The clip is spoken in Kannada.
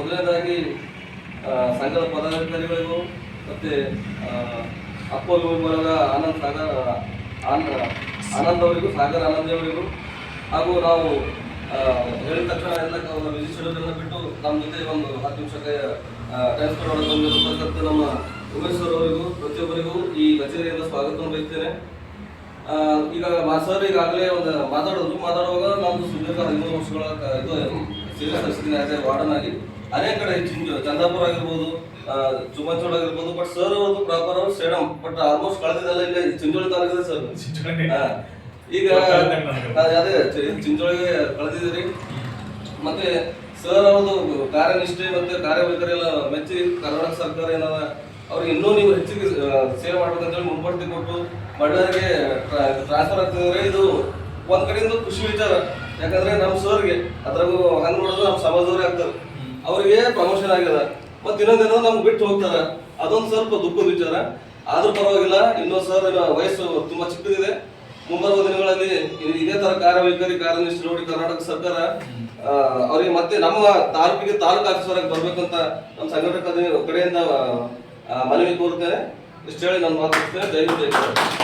ಮೊದಲನೇದಾಗಿ ಸಂಘದ ಪದಾಧಿಕಾರಿಗಳಿಗೂ ಮತ್ತೆ ಅಪ್ಪೋಲ್ ಮೂಲಕ ಆನಂದ್ ಸಾಗರ್ ಆನಂದ್ ಅವರಿಗೂ, ಸಾಗರ್ ಆನಂದ್ ಅವರಿಗೂ, ಹಾಗೂ ನಾವು ಹೇಳಿದ ತಕ್ಷಣ ಎಲ್ಲ ಶೆಡ್ಯೂಲ್ ಬಿಟ್ಟು ನಮ್ಮ ಜೊತೆ ಒಂದು ಹತ್ತು ನಿಮಿಷಕ್ಕೆ ಟ್ರಾನ್ಸ್ಫರ್ ಬಂದಿರತಕ್ಕಂಥ ನಮ್ಮ ಉಮೇಶ್ ಅವರಿಗೂ, ಪ್ರತಿಯೊಬ್ಬರಿಗೂ ಈ ಕಚೇರಿಯಿಂದ ಸ್ವಾಗತವನ್ನು ಬಯಸ್ತೇನೆ. ಈಗ ಸರ್ ಈಗಾಗಲೇ ಒಂದು ಮಾತಾಡೋದು, ಮಾತಾಡುವಾಗ ನಮ್ದು ಸುದೀರ್ಘ ಹದಿಮೂರು ವರ್ಷಗಳ ಕ- ಇದು ಸೀರಿಯಸ್ ಆಸ್ ಎ ವಾರ್ಡನ್ ಆಗಿ ಅನೇಕ ಕಡೆ ಚಂದಾಪುರ ಆಗಿರ್ಬೋದು ಚುಮಚೋಳ ಆಗಿರ್ಬೋದು ಬಟ್ ಸರ್ ಅವ್ರದ್ದು ಪ್ರಾಪರ್ ಅವ್ರು ಸೇಡಮ್ ಬಟ್ ಆಲ್ಮೋಸ್ಟ್ ಕಳೆದಿದ್ದೆಲ್ಲ ಇಲ್ಲ ಚಿಂಚೋಳಿ ತಾಲೂಕಿದೆ ಸರ್. ಈಗ ಅದೇ ಚಿಂಚೋಳಿಗೆ ಕಳೆದಿದ್ದೀರಿ. ಮತ್ತೆ ಸರ್ ಅವ್ರದ್ದು ಕಾರ್ಯನಿಷ್ಠೆ ಮತ್ತೆ ಕಾರ್ಯವೈಖರಿ ಎಲ್ಲ ಮೆಚ್ಚಿ ಕರ್ನಾಟಕ ಸರ್ಕಾರ ಏನದ ಅವ್ರಿಗೆ ಇನ್ನೂ ನೀವು ಹೆಚ್ಚಿಗೆ ಸೇವೆ ಮಾಡ್ಬೇಕಂತೇಳಿ ಮುಂಬಡ್ತಿ ಕೊಟ್ಟು ಬಳ್ಳಾರಿಗೆ ಟ್ರಾನ್ಸ್ಫರ್ ಆಗ್ತಿದ್ರೆ ಇದು ಒಂದ್ ಕಡೆಯಿಂದ ಖುಷಿ ವಿಚಾರ ಯಾಕಂದ್ರೆ ನಮ್ಮ ಸರ್ಗೆ, ಅದ್ರಾಗೂ ಹಂಗ್ ನೋಡಿದ್ರೆ ನಮ್ಮ ಸಮಾಜದವ್ರೆ ಆಗ್ತಾರೆ. ಅವರಿಗೆ ಪ್ರಮೋಷನ್ ಆಗ್ಯದ. ಮತ್ತೆ ಇನ್ನೊಂದೇನೋ ನಮ್ಗೆ ಬಿಟ್ಟು ಹೋಗ್ತಾರ. ಅದೊಂದು ಸ್ವಲ್ಪ ದುಃಖದ ವಿಚಾರ ಆದ್ರೂ ಪರವಾಗಿಲ್ಲ ಇನ್ನೊಂದು ಸರ್ ವಯಸ್ಸು ತುಂಬಾ ಚಿಕ್ಕದಿದೆ. ಮುಂಬರುವ ದಿನಗಳಲ್ಲಿ ಇದೇ ತರ ಕಾರ್ಯವೈಖರಿ, ಕಾರ್ಯನಿಷ್ಠ ನೋಡಿ ಕರ್ನಾಟಕ ಸರ್ಕಾರ ಅವರಿಗೆ ಮತ್ತೆ ನಮ್ಮ ತಾಲೂಕಿಗೆ ತಾಲೂಕು ಆಫೀಸರ್ ಬರ್ಬೇಕಂತ ನಮ್ಮ ಸಂಘಟಕ ಕಡೆಯಿಂದ ಮನವಿ ಕೋರ್ತೇನೆ ಇಷ್ಟು ಹೇಳಿ ನಾನು ಮಾತಾಡ್ತೇನೆ ಕರ್ನಾಟಕ.